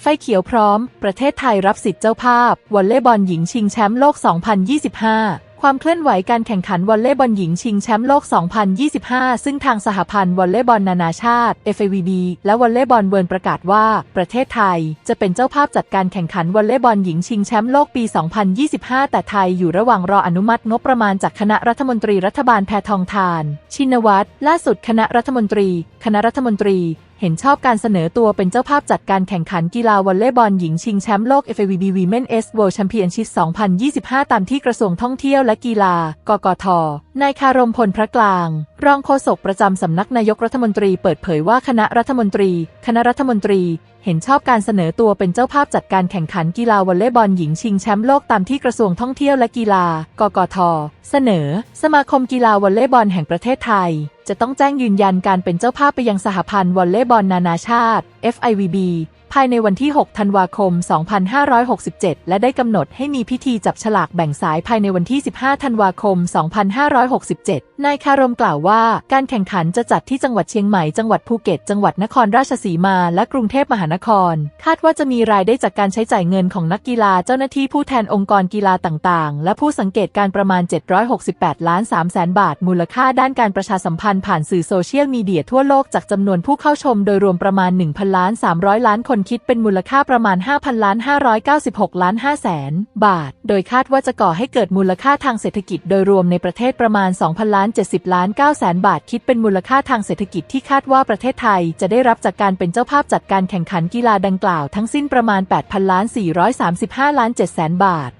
ไฟเขียวพร้อม ประเทศไทยรับสิทธิ์เจ้าภาพ วอลเลย์บอลหญิงชิงแชมป์โลก 2025ความเคลื่อนไหวการแข่งขันวอลเลย์บอลหญิงชิงแชมป์โลก 2025 ซึ่งทางสหพันธ์วอลเลย์บอลนานาชาติ FIVB และวอลเลย์บอลเวิร์นประกาศว่า ประเทศไทย จะเป็นเจ้าภาพจัดการแข่งขันวอลเลย์บอลหญิงชิงแชมป์โลกปี 2025 แต่ไทยอยู่ระหว่างรออนุมัติงบประมาณจากคณะรัฐมนตรีรัฐบาลแพทองทาน ชินวัตรล่าสุดคณะรัฐมนตรี คณะรัฐมนตรีเห็นชอบการเสนอตัวเป็นเจ้าภาพจัดการแข่งขันกีฬาวอลเลย์บอลหญิงชิงแชมป์โลก FIVB Women's World Championship 2025 ตามที่กระทรวงท่องเที่ยวและกีฬา กกท นายคารมพลพระกลางรองโฆษกประจำสำนักนายกรัฐมนตรีเปิดเผยว่าคณะรัฐมนตรี คณะรัฐมนตรีเห็นชอบการเสนอตัวเป็นเจ้าภาพจัดการแข่งขันกีฬาวอลเลย์บอลหญิงชิงแชมป์โลกตามที่กระทรวงท่องเที่ยวและกีฬา กกท เสนอ สมาคมกีฬาวอลเลย์บอลแห่งประเทศไทย จะต้องแจ้งยืนยันการเป็นเจ้าภาพไปยังสหพันธ์วอลเลย์บอลนานาชาติ FIVB ภายในวันที่ 6 ธันวาคม 2567 และได้กำหนดให้มีพิธีจับฉลากแบ่งสายภายในวันที่ 15 ธันวาคม 2567 นายคารมกล่าวว่า การแข่งขันจะจัดที่จังหวัดเชียงใหม่ จังหวัดภูเก็ต จังหวัดนครราชสีมา และกรุงเทพมหานคร คาดว่าจะมีรายได้จากการใช้จ่ายเงินของนักกีฬา เจ้าหน้าที่ผู้แทนองค์กรกีฬาต่างๆ และผู้สังเกตการประมาณ 768 ล้าน3แสนบาท มูลค่าด้านการประชาสัมพันธ์ผ่านสื่อโซเชียลมีเดียทั่วโลกจากจำนวนผู้เข้าชมโดยรวมประมาณ 1,000ล้าน300 ล้านคนคิดเป็นมูลค่าประมาณ 5,000ล้าน596 ล้าน5แสนบาท โดยคาดว่าจะก่อให้เกิดมูลค่าทางเศรษฐกิจโดยรวมในประเทศประมาณ 2,000ล้าน70 ล้าน9แสนบาท คิดเป็นมูลค่าทางเศรษฐกิจที่คาดว่าประเทศไทยจะได้รับจากการเป็นเจ้าภาพจัดการแข่งขันกีฬาดังกล่าวทั้งสิ้นประมาณ 8,000ล้าน435 ล้าน7แสนบาท